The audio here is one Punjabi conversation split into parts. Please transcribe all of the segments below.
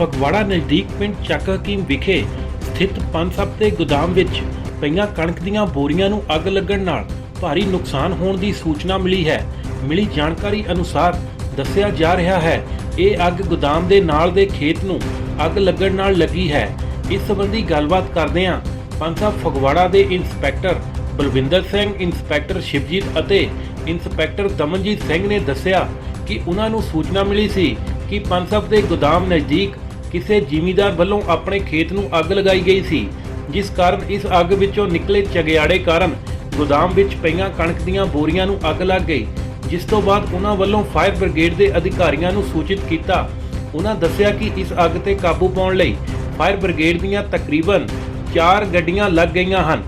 ਫਗਵਾੜਾ ਨਜ਼ਦੀਕ ਪਿੰਡ ਚੱਕ ਹਕੀਮ ਵਿਖੇ ਸਥਿਤ ਪੰਜ ਸੱਪ ਦੇ ਗੋਦਾਮ ਵਿੱਚ ਪਈਆਂ ਕਣਕ ਦੀਆਂ ਬੋਰੀਆਂ ਨੂੰ ਅੱਗ ਲੱਗਣ ਨਾਲ ਭਾਰੀ ਨੁਕਸਾਨ ਹੋਣ ਦੀ ਸੂਚਨਾ ਮਿਲੀ ਹੈ। ਮਿਲੀ ਜਾਣਕਾਰੀ ਅਨੁਸਾਰ ਦੱਸਿਆ ਜਾ ਰਿਹਾ ਹੈ, ਇਹ ਅੱਗ ਗੋਦਾਮ ਦੇ ਨਾਲ ਦੇ ਖੇਤ ਨੂੰ ਅੱਗ ਲੱਗਣ ਨਾਲ ਲੱਗੀ ਹੈ। ਇਸ ਸੰਬੰਧੀ ਗੱਲਬਾਤ ਕਰਦਿਆਂ ਪੰਜ ਸੱਪ ਫਗਵਾੜਾ ਦੇ ਇੰਸਪੈਕਟਰ ਬਲਵਿੰਦਰ ਸਿੰਘ, ਇੰਸਪੈਕਟਰ ਸ਼ਿਵਜੀਤ ਅਤੇ ਇੰਸਪੈਕਟਰ ਦਮਨਜੀਤ ਸਿੰਘ ਨੇ ਦੱਸਿਆ ਕਿ ਉਹਨਾਂ ਨੂੰ ਸੂਚਨਾ ਮਿਲੀ ਸੀ ਕਿ ਪੰਸਬ ਦੇ ਗੋਦਾਮ ਨਜ਼ਦੀਕ ਕਿਸੇ ਜ਼ਿਮੀਂਦਾਰ ਵੱਲੋਂ ਆਪਣੇ ਖੇਤ ਨੂੰ ਅੱਗ ਲਗਾਈ ਗਈ ਸੀ, ਜਿਸ ਕਾਰਨ ਇਸ ਅੱਗ ਵਿੱਚੋਂ ਨਿਕਲੇ ਚਗਿਆੜੇ ਕਾਰਨ ਗੋਦਾਮ ਵਿੱਚ ਪਈਆਂ ਕਣਕ ਦੀਆਂ ਬੋਰੀਆਂ ਨੂੰ ਅੱਗ ਲੱਗ ਗਈ, ਜਿਸ ਤੋਂ ਬਾਅਦ ਉਹਨਾਂ ਵੱਲੋਂ ਫਾਇਰ ਬ੍ਰਿਗੇਡ ਦੇ ਅਧਿਕਾਰੀਆਂ ਨੂੰ ਸੂਚਿਤ ਕੀਤਾ। ਉਹਨਾਂ ਦੱਸਿਆ ਕਿ ਇਸ ਅੱਗ ਤੇ ਕਾਬੂ ਪਾਉਣ ਲਈ ਫਾਇਰ ਬ੍ਰਿਗੇਡ ਦੀਆਂ ਤਕਰੀਬਨ 4 ਗੱਡੀਆਂ ਲੱਗ ਗਈਆਂ ਹਨ।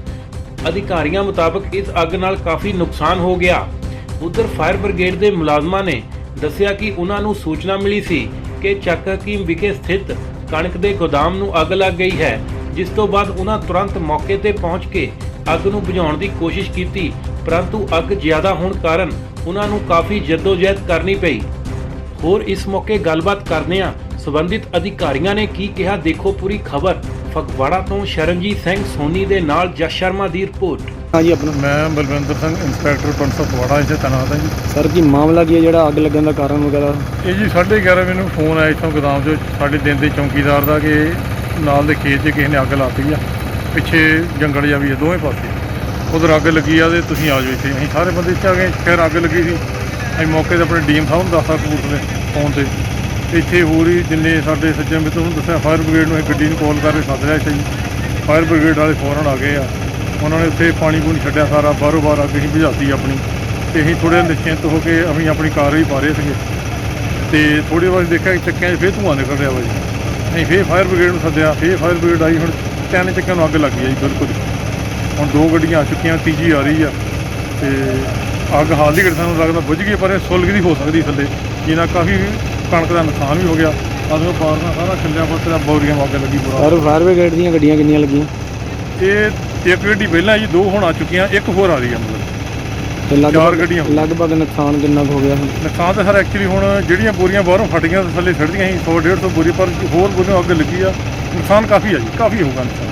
ਅਧਿਕਾਰੀਆਂ ਮੁਤਾਬਕ ਇਸ ਅੱਗ ਨਾਲ ਕਾਫੀ ਨੁਕਸਾਨ ਹੋ ਗਿਆ। ਉਧਰ ਫਾਇਰ ਬ੍ਰਿਗੇਡ ਦੇ ਮੁਲਾਜ਼ਮਾਂ ਨੇ ਦੱਸਿਆ ਕਿ ਉਹਨਾਂ ਨੂੰ ਸੂਚਨਾ ਮਿਲੀ ਸੀ ਕਿ ਚੱਕ ਹਕੀਮ ਵਿਖੇ ਸਥਿਤ ਕਣਕ ਦੇ ਗੋਦਾਮ ਨੂੰ ਅੱਗ ਲੱਗ ਗਈ ਹੈ, ਜਿਸ ਤੋਂ ਬਾਅਦ ਉਹਨਾਂ ਤੁਰੰਤ ਮੌਕੇ ਤੇ ਪਹੁੰਚ ਕੇ ਅੱਗ ਨੂੰ ਬੁਝਾਉਣ ਦੀ ਕੋਸ਼ਿਸ਼ ਕੀਤੀ, ਪਰੰਤੂ ਅੱਗ ਜ਼ਿਆਦਾ ਹੋਣ ਕਾਰਨ ਉਹਨਾਂ ਨੂੰ ਕਾਫੀ ਜਹਿਦ ਕਰਨੀ ਪਈ। ਹੋਰ ਇਸ ਮੌਕੇ ਗੱਲਬਾਤ ਕਰਦਿਆਂ ਸਬੰਧਿਤ ਅਧਿਕਾਰੀਆਂ ਨੇ ਕੀ ਕਿਹਾ, ਦੇਖੋ ਪੂਰੀ ਖਬਰ। ਫਗਵਾੜਾ ਤੋਂ ਸ਼ਰਨਜੀਤ ਸਿੰਘ ਸੋਨੀ ਦੇ ਨਾਲ ਜਸ ਸ਼ਰਮਾ ਦੀ ਰਿਪੋਰਟ। ਹਾਂਜੀ ਆਪਣਾ। ਮੈਂ ਬਲਵਿੰਦਰ ਸਿੰਘ ਇੰਸਪੈਕਟਰ ਪੁਲਿਸ ਫਗਵਾੜਾ ਇੱਥੇ ਤੈਨਾਤ ਹਾਂ ਜੀ। ਸਰ ਕੀ ਮਾਮਲਾ ਕੀ ਹੈ ਜਿਹੜਾ ਅੱਗ ਲੱਗਣ ਦਾ ਕਾਰਨ ਵਗੈਰਾ? ਇਹ ਜੀ 11:30 ਮੈਨੂੰ ਫੋਨ ਆਇਆ ਇੱਥੋਂ ਗੋਦਾਮ 'ਚੋਂ ਸਾਡੇ ਦਿਨ ਦੇ ਚੌਕੀਦਾਰ ਦਾ ਕਿ ਨਾਲ ਦੇ ਖੇਤ 'ਚ ਕਿਸੇ ਨੇ ਅੱਗ ਲਾਤੀ ਆ। ਪਿੱਛੇ ਜੰਗਲ ਜਿਹਾ ਵੀ ਹੈ ਦੋਵੇਂ ਪਾਸੇ। ਉਧਰ ਅੱਗ ਲੱਗੀ ਆ ਤੇ ਤੁਸੀਂ ਆ ਜਾਓ ਇੱਥੇ। ਅਸੀਂ ਸਾਰੇ ਬੰਦੇ ਇੱਥੇ ਆ ਗਏ ਫਿਰ ਅੱਗ ਲੱਗੀ ਸੀ। ਅਸੀਂ ਮੌਕੇ ਤੇ ਆਪਣੇ ਡੀਐਮ ਸਾਹਿਬ ਨੂੰ ਦੱਸਤਾ ਕਪੂਰਥਲੇ ਫੋਨ ਤੇ। ਇੱਥੇ ਹੋਰ ਹੀ ਜਿੰਨੇ ਸਾਡੇ ਸੱਜਣ ਮਿੱਤਰ ਨੂੰ ਦੱਸਿਆ, ਫਾਇਰ ਬ੍ਰਿਗੇਡ ਨੂੰ ਅਸੀਂ ਗੱਡੀ ਨੂੰ ਕਾਲ ਕਰਕੇ ਸੱਦ ਲਿਆ ਇੱਥੇ ਜੀ। ਫਾਇਰ ਬ੍ਰਿਗੇਡ ਵਾਲੇ ਫੌਰਨ ਆ ਗਏ ਆ। ਉਹਨਾਂ ਨੇ ਉੱਥੇ ਪਾਣੀ ਪੂਣੀ ਛੱਡਿਆ ਸਾਰਾ, ਬਾਹਰੋਂ ਬਾਹਰ ਅੱਗ ਅਸੀਂ ਬੁਝਾਤੀ ਆਪਣੀ। ਤੇ ਅਸੀਂ ਥੋੜੇ ਨਿਸ਼ਚਿੰਤ ਹੋ ਕੇ ਅਸੀਂ ਆਪਣੀ ਕਾਰ ਕਾਰਵਾਈ ਪਾ ਰਹੇ ਸੀਗੇ। ਤੇ ਥੋੜੀ ਵਾਰ ਦੇਖਿਆ ਕਿ ਚੱਕਿਆਂ 'ਚ ਫੇਰ ਧੂੰਆਂ ਨਿਕਲ ਰਿਹਾ ਵਾ ਜੀ। ਅਸੀਂ ਫੇਰ ਫਾਇਰ ਬ੍ਰਿਗੇਡ ਨੂੰ ਸੱਦਿਆ, ਫੇਰ ਫਾਇਰ ਬ੍ਰਿਗੇਡ ਆਈ, ਹੁਣ ਤਿੰਨ ਚੱਕਿਆਂ ਨੂੰ ਅੱਗ ਲੱਗ ਗਈ ਜੀ, ਬਿਲਕੁਲ ਹੁਣ ਦੋ ਗੱਡੀਆਂ ਆ ਚੁੱਕੀਆਂ, ਤੀਜੀ ਆ ਰਹੀ ਆ। ਤੇ ਅੱਗ ਹਾਲ ਦੀ ਘੜੀ ਸਾਨੂੰ ਲੱਗਦਾ ਬੁਝ ਗਈ, ਪਰ ਇਹ ਸੁਲਗਦੀ ਹੋ ਸਕਦੀ ਥੱਲੇ। ਜਿਹਨਾਂ ਕਾਫੀ ਕਣਕ ਦਾ ਨੁਕਸਾਨ ਵੀ ਹੋ ਗਿਆ। ਆਦਮੀ ਬਾਰਨਾ ਸਾਰਾ ਖਿੱਲਿਆ ਪੱਤਰਾ ਬੌਰੀਆਂ ਅੱਗ ਲੱਗੀ ਬੁਰਾ ਸਰ ਫਾਇਰ ਬ੍ਰਿਗੇਡ ਦੀਆਂ ਗੱਡੀਆਂ ਕਿੰਨੀਆਂ ਲੱਗੀਆਂ? ਇਹ ਇੱਕ ਗੱਡੀ ਪਹਿਲਾਂ ਜੀ ਦੋ ਹੁਣ ਆ ਚੁੱਕੀਆਂ ਇੱਕ ਹੋਰ ਆ ਰਹੀ ਆ ਮਤਲਬ। ਤੇ ਲਗਭਗ ਚਾਰ ਗੱਡੀਆਂ। ਲਗਭਗ ਨੁਕਸਾਨ ਕਿੰਨਾ ਕੁ ਹੋ ਗਿਆ ਹੁਣ? ਨੁਕਸਾਨ ਤਾਂ ਸਰ ਐਕਚੁਅਲੀ ਹੁਣ ਜਿਹੜੀਆਂ ਬੋਰੀਆਂ ਬਾਹਰੋਂ ਫਟ ਗਈਆਂ ਤੇ ਥੱਲੇ ਛੱਡਦੀਆਂ ਸੀ 100 150 ਬੋਰੀ ਪਰ ਹੋਰ ਬੋਰੀਆਂ ਅੱਗ ਲੱਗੀ ਆ। ਨੁਕਸਾਨ ਕਾਫੀ ਆ ਜੀ ਕਾਫੀ ਹੋਊਗਾ ਨੁਕਸਾਨ।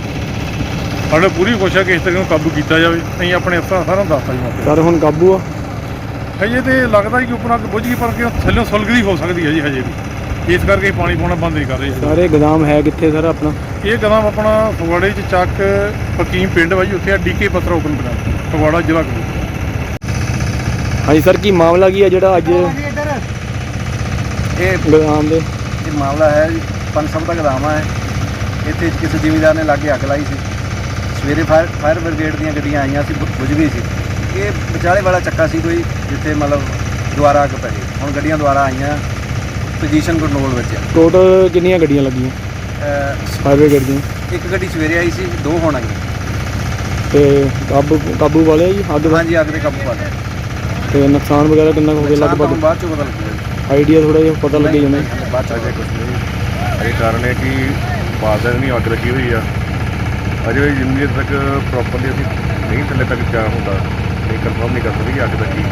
ਸਾਡਾ ਪੂਰੀ ਕੋਸ਼ਿਸ਼ ਹੈ ਕਿ ਇਸ ਤਰ੍ਹਾਂ ਨੂੰ ਕਾਬੂ ਕੀਤਾ ਜਾਵੇ। ਅਸੀਂ ਆਪਣੇ ਅਫਸਰਾਂ ਸਾਰਿਆਂ ਨੂੰ ਦੱਸਤਾ ਜੀ ਮੌਕੇ ਸਰ ਹੁਣ ਕਾਬੂ ਆ? ਤੇ। ਹਜੇ ਤੇ ਲੱਗਦਾ ਕਿ ਉੱਪਰ ਅੱਗ ਬੁਝ ਗਈ ਪਰ ਕਿ ਥੱਲੇ ਸੁਲਗਦੀ ਹੋ ਸਕਦੀ ਹੈ ਜੀ ਹਜੇ ਵੀ। ਇਸ ਕਰਕੇ ਪਾਣੀ ਪਾਉਣਾ ਬੰਦ ਨਹੀਂ ਕਰ ਰਹੇ ਹਜੇ। ਸਾਰੇ ਗੋਦਾਮ ਹੈ ਕਿੱਥੇ ਸਰ ਆਪਣਾ? ਇਹ ਕਦਮ ਆਪਣਾ ਫਗਵਾੜੇ ਚ ਚੱਕ ਹਕੀਮ ਪਿੰਡ ਵਾ ਜੀ ਉੱਥੇ ਆ ਡੀਕੇ ਪੱਤਰ ਓਪਨ ਬਣਾ ਫਗਵਾੜਾ ਜ਼ਿਲ੍ਹਾ ਕਪੂਰਥਲਾ। ਹਾਂਜੀ ਸਰ ਕੀ ਮਾਮਲਾ ਕੀ ਹੈ ਜਿਹੜਾ ਅੱਜ ਇਹ ਗੋਦਾਮ ਦੇ? ਇਹ ਮਾਮਲਾ ਹੈ ਜੀ, ਪੰਜ ਸਭ ਦਾ ਗਦਾਮ ਹੈ। ਇੱਥੇ ਕਿਸੇ ਜ਼ਿਮੀਂਦਾਰ ਨੇ ਲਾਗੇ ਅੱਗ ਲਾਈ ਸੀ। ਸਵੇਰੇ ਫਾਇਰ ਫਾਇਰ ਬ੍ਰਿਗੇਡ ਦੀਆਂ ਗੱਡੀਆਂ ਆਈਆਂ ਸੀ ਬੁ- ਬੁਝ ਗਈ ਸੀ। ਇਹ ਵਿਚਾਲੇ ਵਾਲਾ ਚੱਕਾ ਸੀ ਕੋਈ ਜਿੱਥੇ ਮਤਲਬ ਦੁਬਾਰਾ ਅੱਗ ਪੈ ਗਈ। ਹੁਣ ਗੱਡੀਆਂ ਦੁਬਾਰਾ ਆਈਆਂ ਪੋਜੀਸ਼ਨ ਕੰਟਰੋਲ ਵਿੱਚ ਆ। ਟੋਟਲ ਕਿੰਨੀਆਂ ਗੱਡੀਆਂ ਲੱਗੀਆਂ? ਅਹ ਫਾਇਰ ਬ੍ਰਿਗੇਡ ਦੀਆਂ। ਇੱਕ ਗੱਡੀ ਸਵੇਰੇ ਆਈ ਸੀ ਦੋ ਹੁਣ ਆਈਆਂ। ਤੇ ਕਾਬੂ ਕਾਬੂ ਵਾਲੇ ਆ ਜੀ ਅੱਗ ਦਾ? ਹਾਂਜੀ ਅੱਗ ਦੇ ਕਾਬੂ ਪਾ ਲਿਆ। ਤੇ ਨੁਕਸਾਨ ਵਗੈਰਾ ਕਿੰਨਾ ਕੁ ਹੋ ਗਿਆ? ਨੁਕਸਾਨ ਤਾਂ ਹੁਣ ਲਗਭਗ ਬਾਅਦ ਚੋਂ ਪਤਾ ਲੱਗੇਗਾ ਆਈਡੀਆ ਥੋੜਾ ਜਿਹਾ ਪਤਾ ਲੱਗੇ ਜਾਂਦਾ ਨਹੀਂ, ਬਾਅਦ ਚ ਆ ਅਜੇ ਕੁਝ ਨਹੀਂ। ਇਹ ਕਾਰਨ ਹੈ ਕਿ ਬਾਜ਼ਾਰ ਨਹੀਂ ਅੱਗ ਲੱਗੀ ਹੋਈ ਆ। ਅਜੇ ਵੀ ਜਿੰਨੀ ਦੇਰ ਤੱਕ ਪ੍ਰੋਪਰਲੀ ਅਸੀਂ ਨਹੀਂ ਥੱਲੇ ਤੱਕ ਜਾ ਹੁੰਦਾ। ਨਹੀਂ ਕਨਫਰਮ ਨਹੀਂ ਕਰ ਸਕਦੇ ਕਿ ਅੱਗ ਦਾ ਕੀ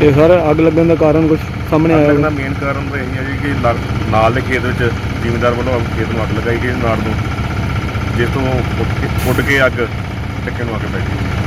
ਤੇ ਸਰ ਅੱਗ ਲੱਗਣ ਦਾ ਕਾਰਨ ਕੁਝ ਸਾਹਮਣੇ ਆਇਆ ਅੱਗ ਦਾ ਹੋਵੇ? ਮੇਨ ਕਾਰਨ ਤਾਂ ਇਹ ਹੈ ਜੀ ਕਿ ਨਾਲ ਦੇ ਖੇਤ ਵਿੱਚ ਜ਼ਿਮੀਂਦਾਰ ਵੱਲੋਂ ਖੇਤ ਨੂੰ ਅੱਗ ਲਗਾਈ ਗਈ ਨਾੜ ਨੂੰ ਜਿਸ ਤੋਂ ਫੁੱਟ ਕੇ- ਫੁੱਟ ਕੇ ਅੱਗ ਚੱਕੇ ਨੂੰ ਅੱਗ ਗਈ